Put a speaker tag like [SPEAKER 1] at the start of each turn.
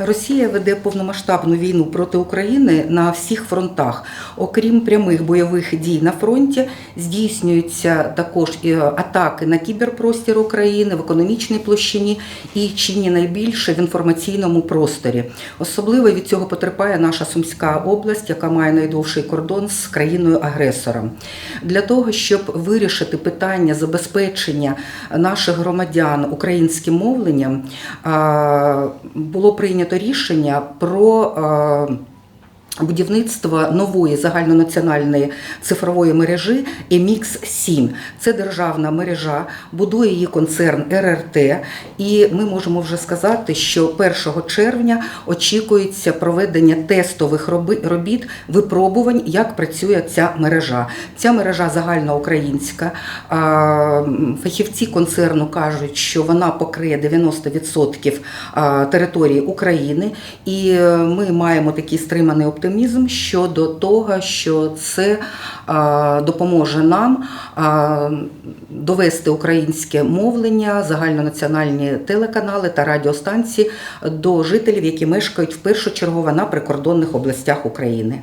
[SPEAKER 1] Росія веде повномасштабну війну проти України на всіх фронтах. Окрім прямих бойових дій на фронті, здійснюються також і атаки на кіберпростір України в економічній площині і чи не найбільше в інформаційному просторі. Особливо від цього потерпає наша Сумська область, яка має найдовший кордон з країною-агресором. Для того, щоб вирішити питання забезпечення наших громадян українським мовленням, було прийнято рішення про а, будівництво нової загальнонаціональної цифрової мережі emx 7 Це державна мережа, будує її концерн РРТ, і ми можемо вже сказати, що 1 червня очікується проведення тестових робіт, випробувань, як працює ця мережа. Ця мережа загальноукраїнська. Фахівці концерну кажуть, що вона покриє 90% території України, і е, ми маємо такий стриманий оптимізм щодо того, що це допоможе нам довести українське мовлення, загальнонаціональні телеканали та радіостанції до жителів, які мешкають в першочергово на прикордонних областях України.